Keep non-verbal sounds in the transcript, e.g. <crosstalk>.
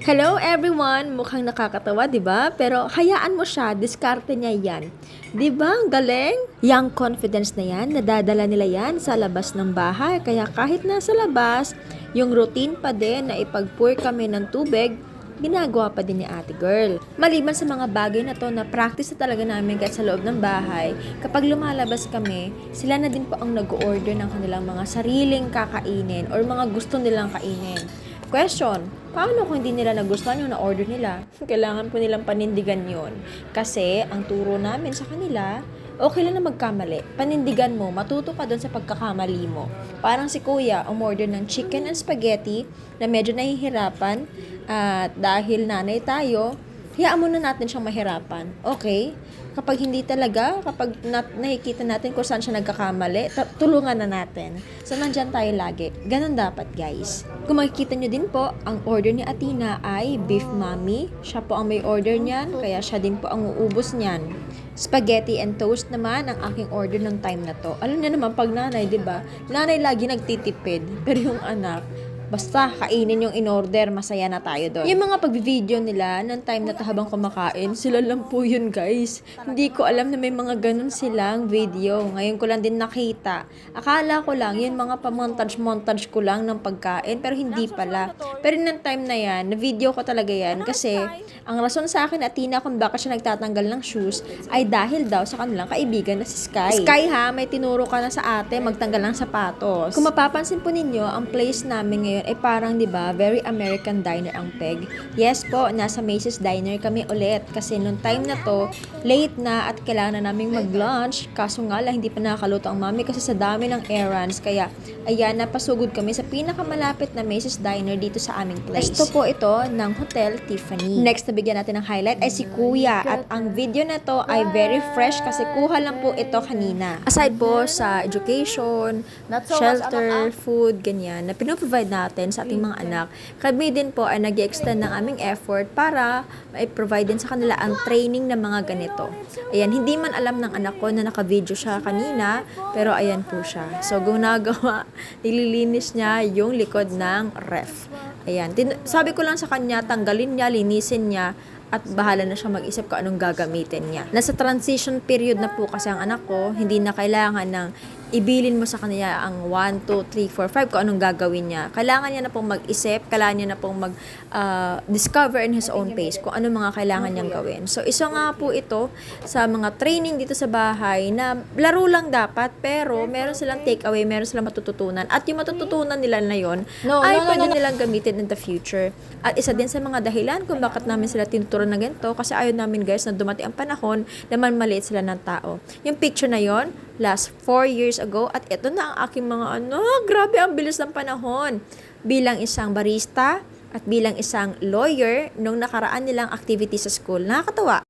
Hello everyone! Mukhang nakakatawa, di ba? Pero hayaan mo siya, diskarte niya yan. Di ba? Ang galing? Young confidence na yan, nadadala nila yan sa labas ng bahay. Kaya kahit nasa labas, yung routine pa din na ipag-pour kami ng tubig, ginagawa pa din ni ate girl. Maliban sa mga bagay na to na practice na talaga namin kahit sa loob ng bahay, kapag lumalabas kami, sila na din po ang nag-order ng kanilang mga sariling kakainin or mga gusto nilang kainin. Question, paano kung hindi nila nagustuhan yung na-order nila? <laughs> Kailangan po nilang panindigan yon Kasi ang turo namin sa kanila, okay lang na magkamali. Panindigan mo, matuto ka doon sa pagkakamali mo. Parang si kuya, umorder ng chicken and spaghetti na medyo nahihirapan at dahil nanay tayo, hayaan muna natin siyang mahirapan. Okay? Kapag hindi talaga, kapag nat- nakikita natin kung saan siya nagkakamali, tulungan na natin. So, nandyan tayo lagi. Ganon dapat, guys. Kung makikita nyo din po, ang order ni Atina ay beef mami. Siya po ang may order niyan, kaya siya din po ang uubos niyan. Spaghetti and toast naman ang aking order ng time na to. Alam niyo naman, pag nanay, di ba? Nanay lagi nagtitipid. <laughs> Pero yung anak, Basta, kainin yung in-order, masaya na tayo doon. Yung mga pag-video nila, ng time na habang kumakain, sila lang po yun, guys. Hindi ko alam na may mga ganun silang video. Ngayon ko lang din nakita. Akala ko lang, yun mga pa-montage-montage ko lang ng pagkain, pero hindi pala. Pero ng time na yan, na-video ko talaga yan, kasi ang rason sa akin at Tina kung bakit siya nagtatanggal ng shoes, ay dahil daw sa kanilang kaibigan na si Sky. Sky ha, may tinuro ka na sa ate, magtanggal ng sapatos. Kung mapapansin po ninyo, ang place namin ngayon ay parang 'di ba, very American diner ang peg. Yes po, nasa Macy's Diner kami ulit kasi nung time na to, late na at kailangan na naming mag-lunch. Kaso nga lang hindi pa nakakaluto ang mami kasi sa dami ng errands. Kaya ayan, napasugod kami sa pinakamalapit na Macy's Diner dito sa aming place. Ito po ito ng Hotel Tiffany. Next na bigyan natin ng highlight ay si Kuya at ang video na to ay very fresh kasi kuha lang po ito kanina. Aside po sa education, shelter, food, ganyan, na pinoprovide natin sa ating mga anak, kami din po ay nag extend ng aming effort para ma-provide din sa kanila ang training ng mga ganito. Ayan, hindi man alam ng anak ko na naka-video siya kanina, pero ayan po siya. So, gunagawa, <laughs> nililinis niya yung likod ng ref. Ayan, tin- sabi ko lang sa kanya, tanggalin niya, linisin niya, at bahala na siya mag-isip kung anong gagamitin niya. Nasa transition period na po kasi ang anak ko, hindi na kailangan ng ibilin mo sa kanya ang 1, 2, 3, 4, 5 kung anong gagawin niya. Kailangan niya na pong mag-isip, kailangan niya na pong mag-discover in his own pace kung ano mga kailangan niyang gawin. So, isa nga po ito sa mga training dito sa bahay na laro lang dapat, pero meron silang takeaway, meron silang matututunan. At yung matututunan nila na yon No, ay no, no, pwede no, no. nilang gamitin in the future. At isa din sa mga dahilan kung bakit namin sila tinuturuan na ganito kasi ayaw namin guys na dumating ang panahon na maliit sila ng tao. Yung picture na yon last 4 years ago at ito na ang aking mga ano, grabe ang bilis ng panahon. Bilang isang barista at bilang isang lawyer nung nakaraan nilang activity sa school. Nakakatawa.